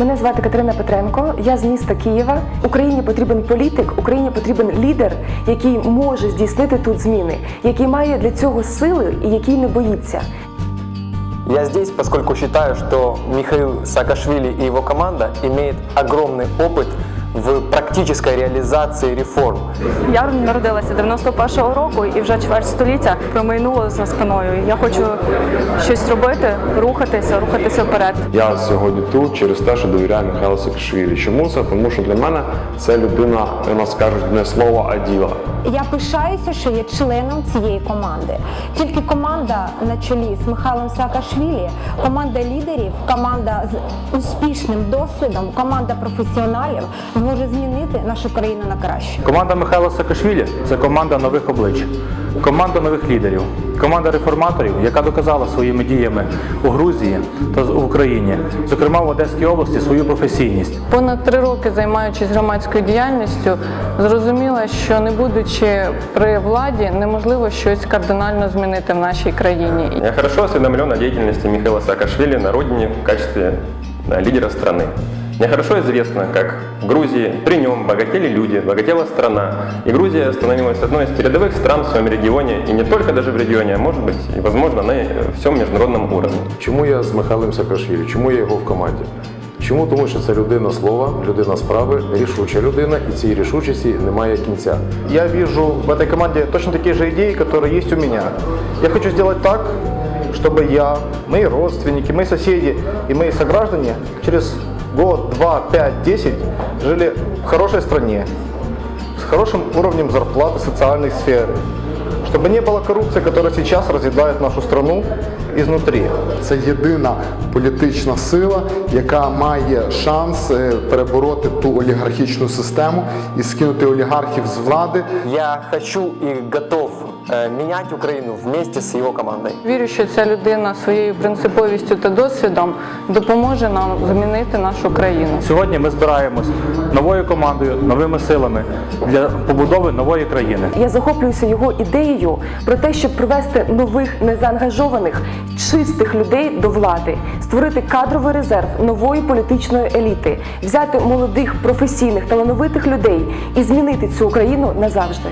Мене звати Катерина Петренко. Я з міста Києва. Україні потрібен політик, Україні потрібен лідер, який може здійснити тут зміни, який має для цього сили і який не боїться. Я здесь, поскольку считаю, что Михаил Саакашвили и его команда имеют огромный опыт в практической реализации реформ. Я народилася 91-го року і вже чверть століття промайнуло за спиною. Я хочу щось робити, рухатися, рухатися вперед. Я сьогодні тут через те, що довіряю Михайлу Саакашвілі. Чому це? Тому що для мене це людина, у нас кажуть, не слово, а діла. Я пишаюся, що є членом цієї команди. Тільки команда на чолі з Михайлом Саакашвілі, команда лідерів, команда з успішним досвідом, команда професіоналів зможе змінити нашу країну на краще. Команда Михайла Саакашвілі – це команда нових облич, команда нових лідерів, команда реформаторів, яка доказала своїми діями у Грузії та в Україні, зокрема в Одеській області, свою професійність. Понад три роки займаючись громадською діяльністю, зрозуміла, що не будучи при владі, неможливо щось кардинально змінити в нашій країні. Я хорошо осведомлен о деятельности Михаила Саакашвили на родине в качестве да, лидера страны. Мне хорошо известно, как в Грузии при нем богатели люди, богатела страна. И Грузия становилась одной из передовых стран в своем регионе, и не только даже в регионе, а может быть и возможно на всем международном уровне. Чому я з Михайлом Саакашвілі? Чому я його в команді? Чому? Тому що це людина слова, людина справи, рішуча людина, і цій рішучості немає кінця. Я вижу в этой команде точно такие же идеи, которые есть у меня. Я хочу сделать так, чтобы я, мои родственники, мои соседи и мои сограждане через год, два, пять, десять жили в хорошей стране, с хорошим уровнем зарплаты, социальной сферы. Чтобы не было коррупции, которая сейчас разъедает нашу страну изнутри. Це єдина політична сила, яка має шанс е, перебороти ту олігархічну систему і скинути олігархів з влади. Я хочу и готов э, менять Украину вместе с его командой. Вірю, що ця людина своєю принциповістю та досвідом допоможе нам змінити нашу країну. Сьогодні ми збираємось новою командою, новими силами для побудови нової країни. Я захоплююся його ідеєю про те, щоб привести нових незаангажованих, чистих людей до влади, створити кадровий резерв нової політичної еліти, взяти молодих, професійних, талановитих людей і змінити цю Україну назавжди.